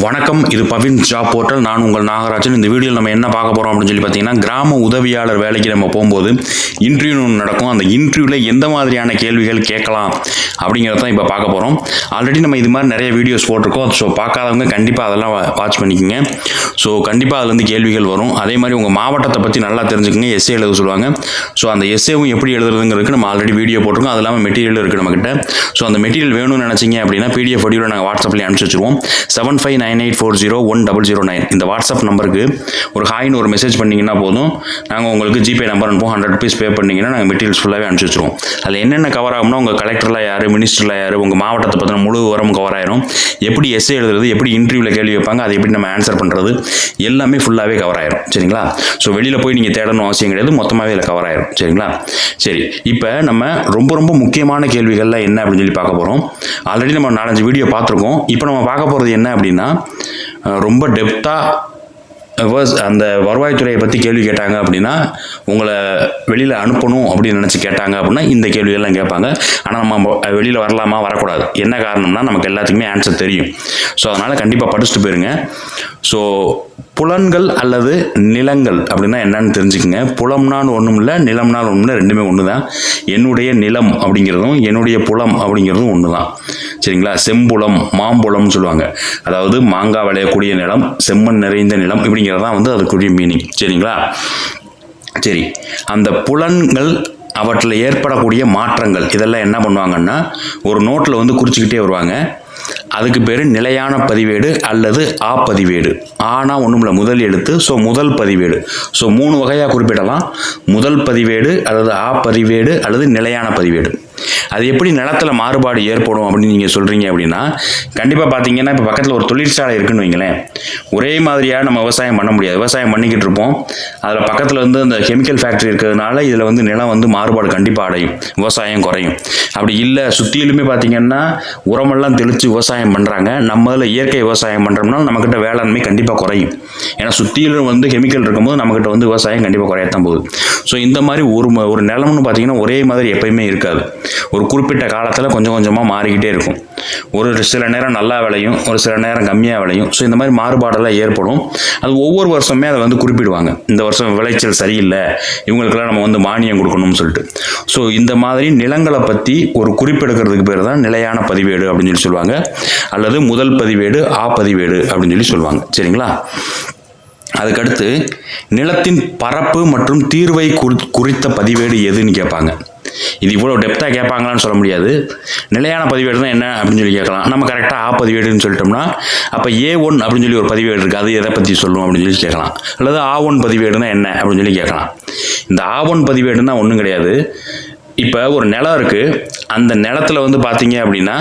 வணக்கம் இது Bhavin job portal. நான் உங்கள் நாகராஜன். இந்த வீடியோவில் நம்ம என்ன பார்க்க போகிறோம் அப்படின்னு சொல்லி பார்த்தீங்கன்னா கிராம உதவியாளர் வேலைக்கு நம்ம போகும்போது இன்டர்வியூ ஒன்று நடக்கும். அந்த இன்டர்வியூவில் எந்த மாதிரியான கேள்விகள் கேட்கலாம் அப்படிங்கிறத தான் இப்போ பார்க்க போகிறோம் ஆல்ரெடி நம்ம இது மாதிரி நிறைய வீடியோஸ் போட்டிருக்கோம். ஸோ பார்க்காதவங்க கண்டிப்பாக அதெல்லாம் வாட்ச் பண்ணிக்கோங்க. ஸோ கண்டிப்பாக அதுலேருந்து கேள்விகள் வரும். அதே மாதிரி உங்கள் மாவட்டத்தை பற்றி நல்லா தெரிஞ்சுக்கோங்க. எஸ்ஏ எழுத சொல்லுவாங்க. ஸோ அந்த எஸ்ஏவும் எப்படி எழுதுறதுங்கிறதுக்கு நம்ம ஆல்ரெடி வீடியோ போட்டிருக்கோம். அது இல்லாமல் மெட்டீரியல் இருக்குது நம்மக்கிட்ட ஸோ அந்த மெட்டீரியல் வேணும்னு நினச்சிங்க அப்படின்னா பிடிஎஃப் வடிவில் நாங்கள் வாட்ஸ்அப்லேயே அனுப்பிச்சி வச்சுருவோம். Seven five nine eight four zero one double zero nine இந்த வாட்ஸ்அப் நம்பருக்கு ஒரு ஹாய்னு ஒரு மெசேஜ் பண்ணிங்கன்னா போதும். நாங்கள் உங்களுக்கு ஜிபே நம்பர் அனுப்புவோம். ஹண்ட்ரட் ருபீஸ் பே பண்ணிங்கன்னா நாங்கள் மெட்டீரியல்ஸ் ஃபுல்லாகவே அனுப்பிச்சி வச்சிருவோம். அதில் என்னென்ன கவர் ஆகும்னா உங்கள் கலெக்டரில் யார் மினிஸ்டரில் யார் உங்கள் மாவட்டத்தை பற்றின முழு விவரம் கவர் ஆயிரும். எப்படி எஸ்ஏ எழுதுறது எப்படி இன்டர்வியூவில் கேள்வி வைப்பாங்க அதை எப்படி நம்ம ஆன்சர் பண்ணுறது எல்லாமே ஃபுல்லாகவே கவர் ஆயிரும். சரிங்களா? ஸோ வெளியில் போய் நீங்கள் தேடணும் அவசியம் கிடையாது. மொத்தமாகவே இதில் கவர் ஆயிரும். சரிங்களா? சரி இப்போ நம்ம ரொம்ப ரொம்ப முக்கியமான கேள்விகள்லாம் என்ன அப்படின்னு சொல்லி பார்க்க போகிறோம் ஆல்ரெடி நம்ம நாலஞ்சு வீடியோ பார்த்துருக்கோம். இப்போ நம்ம பார்க்க போகிறது என்ன அப்படின்னா ரொம்ப டெப்த்தாக அந்த வருவாய்த்துறையை பற்றி கேள்வி கேட்டாங்க அப்படின்னா உங்களை வெளியில் அனுப்பணும் அப்படின்னு நினச்சி கேட்டாங்க அப்படின்னா இந்த கேள்வியெல்லாம் கேட்பாங்க. ஆனால் நம்ம வெளியில் வரலாமா? வரக்கூடாது. என்ன காரணம்னா நமக்கு எல்லாத்துக்குமே ஆன்சர் தெரியும். ஸோ அதனால் கண்டிப்பாக படிச்சுட்டு போயிருங்க. ஸோ புலன்கள் அல்லது நிலங்கள் அப்படின்னா என்னன்னு தெரிஞ்சுக்கங்க. புலம்னாலும் ஒன்றும் இல்லை நிலம்னாலும் ஒன்றும் இல்லை ரெண்டுமே ஒன்று தான் என்னுடைய நிலம் அப்படிங்கிறதும் என்னுடைய புலம் அப்படிங்கிறதும் ஒன்று தான் சரிங்களா? செம்புலம் மாம்புலம்னு சொல்லுவாங்க. அதாவது மாங்காய் விளையக்கூடிய நிலம் செம்மண் நிறைந்த நிலம் இப்படிங்கிறது தான் வந்து அதுக்குரிய மீனிங் சரிங்களா? சரி. அந்த புலன்கள் அவற்றில் ஏற்படக்கூடிய மாற்றங்கள் இதெல்லாம் என்ன பண்ணுவாங்கன்னா ஒரு நோட்டில் வந்து குறிச்சிக்கிட்டே வருவாங்க. அதுக்கு பேர் நிலையான பதிவேடு அல்லது ஆ பதிவேடு. ஆனா ஒன்றும் இல்லை முதல் எழுத்து ஸோ முதல் பதிவேடு. ஸோ மூணு வகையாக குறிப்பிடலாம். முதல் பதிவேடு அல்லது ஆ பதிவேடு அல்லது நிலையான பதிவேடு. அது எப்படி நிலத்தில் மாறுபாடு ஏற்படும் அப்படின்னு நீங்கள் சொல்கிறீங்க அப்படின்னா கண்டிப்பாக பார்த்தீங்கன்னா இப்போ பக்கத்தில் ஒரு தொழிற்சாலை இருக்குன்னு வைங்களேன். ஒரே மாதிரியாக நம்ம விவசாயம் பண்ண முடியாது. விவசாயம் பண்ணிக்கிட்டு இருப்போம். அதில் பக்கத்தில் வந்து அந்த கெமிக்கல் ஃபேக்ட்ரி இருக்கிறதுனால இதில் வந்து நிலம் வந்து மாறுபாடு கண்டிப்பாக அடையும். விவசாயம் குறையும். அப்படி இல்லை சுற்றிலுமே பார்த்தீங்கன்னா உரமெல்லாம் தெளித்து விவசாயம் பண்ணுறாங்க நம்ம இதில் இயற்கை விவசாயம் பண்ணுறோம்னா நம்மக்கிட்ட வேளாண்மை கண்டிப்பாக குறையும். ஏன்னா சுற்றிலும் வந்து கெமிக்கல் இருக்கும்போது நம்மக்கிட்ட வந்து விவசாயம் கண்டிப்பாக குறையத்தான் போகுது. ஸோ இந்த மாதிரி ஒரு ஒரு நிலம்னு பார்த்தீங்கன்னா ஒரே மாதிரி எப்பயுமே இருக்காது. ஒரு குறிப்பிட்ட காலத்தில் கொஞ்சம் கொஞ்சமாக மாறிக்கிட்டே இருக்கும். ஒரு சில நேரம் நல்லா விளையும் ஒரு சில நேரம் கம்மியாக விளையும். ஸோ இந்த மாதிரி மாறுபாடெல்லாம் ஏற்படும். அது ஒவ்வொரு வருஷமே அதை வந்து குறிப்பிடுவாங்க. இந்த வருஷம் விளைச்சல் சரியில்லை இவங்களுக்கெல்லாம் நம்ம வந்து மானியம் கொடுக்கணும்னு சொல்லிட்டு. ஸோ இந்த மாதிரி நிலங்களை பற்றி ஒரு குறிப்பெடுக்கிறதுக்கு பேர் தான் நிலையான பதிவேடு அப்படின்னு சொல்லி சொல்லுவாங்க. அல்லது முதல் பதிவேடு ஆ பதிவேடு அப்படின்னு சொல்லி சொல்லுவாங்க. சரிங்களா? அதுக்கடுத்து நிலத்தின் பரப்பு மற்றும் தீர்வை குறித்த பதிவேடு எதுன்னு கேட்பாங்க. இது இவ்வளோ டெப்த்தாக கேட்பாங்களான்னு சொல்ல முடியாது. நிலையான பதிவேடு தான் என்ன அப்படின்னு சொல்லி கேட்கலாம். நம்ம கரெக்டாக ஆ பதிவேடுன்னு சொல்லிட்டோம்னா அப்போ ஏ ஒன் அப்படின்னு சொல்லி ஒரு பதிவேடு இருக்குது அது எதை பற்றி சொல்லும் அப்படின்னு சொல்லி கேட்கலாம். அல்லது ஆ ஒன் பதிவேடுனா என்ன அப்படின்னு சொல்லி கேட்கலாம். இந்த ஆ ஒன் பதிவேடுனா ஒன்றும் கிடையாது. இப்போ ஒரு நிலம் இருக்குது அந்த நிலத்துல வந்து பார்த்தீங்க அப்படின்னா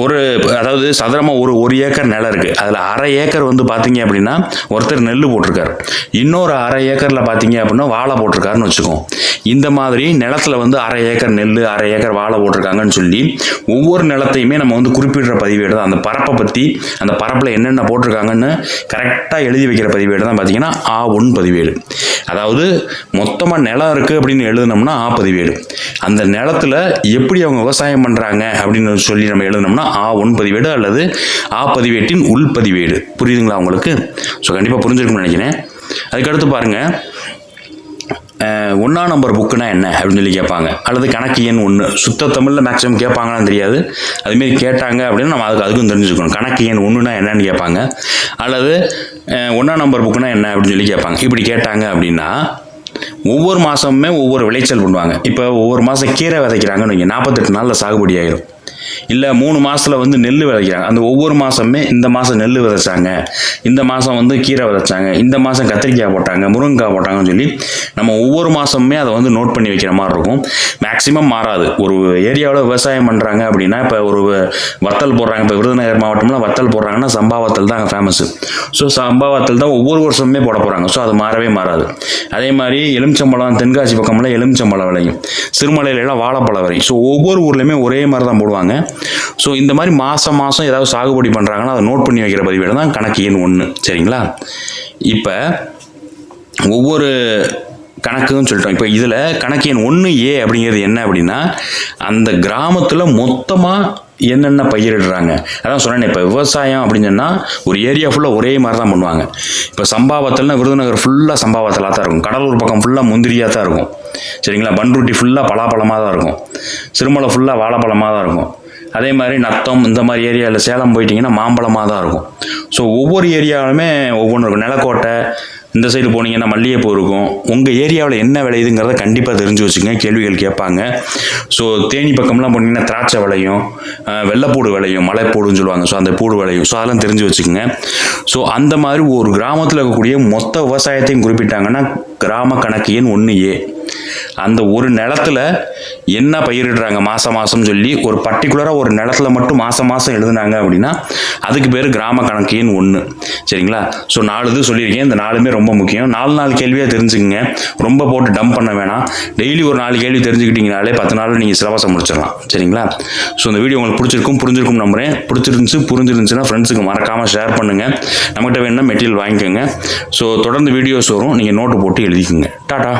ஒரு அதாவது சதுரமாக ஒரு ஒரு ஏக்கர் நிலம் இருக்குது அதில் அரை ஏக்கர் வந்து பார்த்தீங்க அப்படின்னா ஒருத்தர் நெல் போட்டிருக்காரு. இன்னொரு அரை ஏக்கரில் பார்த்தீங்க அப்படின்னா வாழை போட்டிருக்காருன்னு வச்சுக்கோம் இந்த மாதிரி நிலத்துல வந்து அரை ஏக்கர் நெல் அரை ஏக்கர் வாழை போட்டிருக்காங்கன்னு சொல்லி ஒவ்வொரு நிலத்தையுமே நம்ம வந்து குறிப்பிடுற பதிவேடு தான். அந்த பரப்பை பற்றி அந்த பரப்பில் என்னென்ன போட்டிருக்காங்கன்னு கரெக்டாக எழுதி வைக்கிற பதிவேடு தான் பார்த்தீங்கன்னா ஆ ஒன் பதிவேடு. அதாவது மொத்தமாக நிலம் இருக்குது அப்படின்னு எழுதுனோம்னா ஆ பதிவேடு. அந்த நிலத்துல எப்படி அவங்க விவசாயம் பண்ணுறாங்க அப்படின்னு சொல்லி நம்ம எழுதுனோம்னா ஆ ஒன் பதிவேடு அல்லது ஆ பதிவேட்டின் உள் பதிவேடு புரியுதுங்களா உங்களுக்கு? ஸோ கண்டிப்பாக புரிஞ்சிருக்கும்னு நினைக்கிறேன். அதுக்கடுத்து பாருங்கள் ஒன்றா நம்பர் புக்குனா என்ன? அப்படின்னு சொல்லி கேட்பாங்க. அல்லது கணக்கு எண் ஒன்று சுத்த தமிழில் மேக்ஸிமம் கேட்பாங்களான்னு தெரியாது. அதுமாரி கேட்டாங்க அப்படின்னா நம்ம அதுக்கு அதுக்கும் தெரிஞ்சுக்கணும். கணக்கு எண் ஒன்றுனா என்னன்னு கேட்பாங்க. அல்லது ஒன்றா நம்பர் புக்குனா என்ன அப்படின்னு சொல்லி கேட்பாங்க. இப்படி கேட்டாங்க அப்படின்னா ஒவ்வொரு மாதமுமே ஒவ்வொரு விளைச்சல் பண்ணுவாங்க. இப்போ ஒவ்வொரு மாதம் கீரை விதைக்கிறாங்கன்னு வைங்க. நாற்பத்தெட்டு நாளில் சாகுபடி ஆகிடும் இல்லை மூணு மாதத்தில் வந்து நெல் விதைக்கிறாங்க. அந்த ஒவ்வொரு மாதமே இந்த மாதம் நெல் விதைச்சாங்க. இந்த மாதம் வந்து கீரை விதைச்சாங்க. இந்த மாதம் கத்திரிக்காய் போட்டாங்க முருங்கைக்காய் போட்டாங்கன்னு சொல்லி நம்ம ஒவ்வொரு மாதமுமே அதை வந்து நோட் பண்ணி வைக்கிற மாதிரி இருக்கும். மேக்ஸிமம் மாறாது. ஒரு ஏரியாவில் விவசாயம் பண்ணுறாங்க அப்படின்னா இப்போ ஒரு வத்தல் போடுறாங்க. இப்போ விருதுநகர் மாவட்டம்லாம் வத்தல் போடுறாங்கன்னா சம்பாவத்தல் தான் அங்கே ஃபேமஸ் ஸோ சம்பாவத்தல் தான் ஒவ்வொரு வருஷமுமே போட போகிறாங்க ஸோ அது மாறவே மாறாது. அதே மாதிரி எலுமிச்சம்பழம் தென்காசி பக்கம்லாம் எலுமிச்சம்பழம் விளையும். சிறுமலையிலலாம் வாழைப்பழம் விளையும். ஸோ ஒவ்வொரு ஊர்லேயுமே ஒரே மாதிரி தான் போடுவாங்க. ஸோ இந்த மாதிரி மாதம் மாதம் ஏதாவது சாகுபடி பண்ணுறாங்கன்னா அதை நோட் பண்ணி வைக்கிற பதிவேடு தான் கணக்கு எண் ஒன்று சரிங்களா? இப்போ ஒவ்வொரு கணக்குன்னு சொல்லிட்டோம். இப்போ இதில் கணக்கு எண் ஒன்று ஏ அப்படிங்கிறது என்ன அப்படின்னா அந்த கிராமத்தில் மொத்தமாக என்னென்ன பயிரிடுறாங்க அதான் சொன்னேன் இப்போ விவசாயம் அப்படின்னு சொன்னால் ஒரு ஏரியா ஃபுல்லாக ஒரே மாதிரி தான் பண்ணுவாங்க. இப்போ சம்பாவத்தல்னா விருதுநகர் ஃபுல்லாக சம்பாவத்தலாக தான் இருக்கும். கடலூர் பக்கம் ஃபுல்லாக முந்திரியாக தான் இருக்கும். சரிங்களா? பன்ருட்டி ஃபுல்லாக பலாப்பழமாக தான் இருக்கும். சிறுமலை ஃபுல்லாக வாழைப்பழமாக தான் இருக்கும். அதே மாதிரி நத்தம் இந்த மாதிரி ஏரியாவில் சேலம் போயிட்டிங்கன்னா மாம்பழமாக தான் இருக்கும். ஸோ ஒவ்வொரு ஏரியாவிலுமே ஒவ்வொன்று இருக்கும். நிலக்கோட்டை இந்த சைடு போனீங்கன்னா மல்லிகைப்பூ இருக்கும். உங்கள் ஏரியாவில் என்ன விளையுதுங்கிறத கண்டிப்பாக தெரிஞ்சு வச்சுங்க கேள்விகள் கேட்பாங்க. ஸோ தேனி பக்கம்லாம் போனீங்கன்னா திராட்சை விளையும் வெள்ளைப்பூடு விளையும் மலைப்பூடுன்னு சொல்லுவாங்க. ஸோ அந்த பூடு விளையும். ஸோ அதெல்லாம் தெரிஞ்சு வச்சுக்கோங்க. ஸோ அந்த மாதிரி ஒரு கிராமத்தில் இருக்கக்கூடிய மொத்த விவசாயத்தையும் குறிப்பிட்டாங்கன்னா கிராம கணக்கு எண் ஒன்று ஏ. அந்த ஒரு நிலத்துல என்ன பயிரிடுறாங்க? மாதம் மாதம் சொல்லி ஒரு பர்டிகுலராக ஒரு நிலத்துல மட்டும் மாதம் மாதம் எழுதுனாங்க அப்படின்னா அதுக்கு பேர் கிராம கணக்கு எண் ஒன்று சரிங்களா? ஸோ நாலு இது சொல்லியிருக்கேன். இந்த நாலுமே ரொம்ப முக்கியம். நாலு நாலு கேள்வியாக தெரிஞ்சுக்கங்க. ரொம்ப போட்டு டம்ப் பண்ண வேணாம். டெய்லி ஒரு நாலு கேள்வி தெரிஞ்சுக்கிட்டீங்கனாலே பத்து நாளில் நீங்கள் சிலபஸை முடிச்சிடலாம். சரிங்களா? ஸோ இந்த வீடியோ உங்களுக்கு பிடிச்சிருக்கும் புரிஞ்சிருக்கும் நம்புறேன். பிடிச்சிருந்துச்சு புரிஞ்சிருந்துச்சுன்னா ஃப்ரெண்ட்ஸுக்கு மறக்காமல் ஷேர் பண்ணுங்கள் நம்மகிட்ட வேணும்னா மெட்டீரியல் வாங்கிக்கோங்க. ஸோ தொடர்ந்து வீடியோஸ் வரும். நீங்கள் நோட்டு போட்டு எழுதிக்கோங்க. டாடா!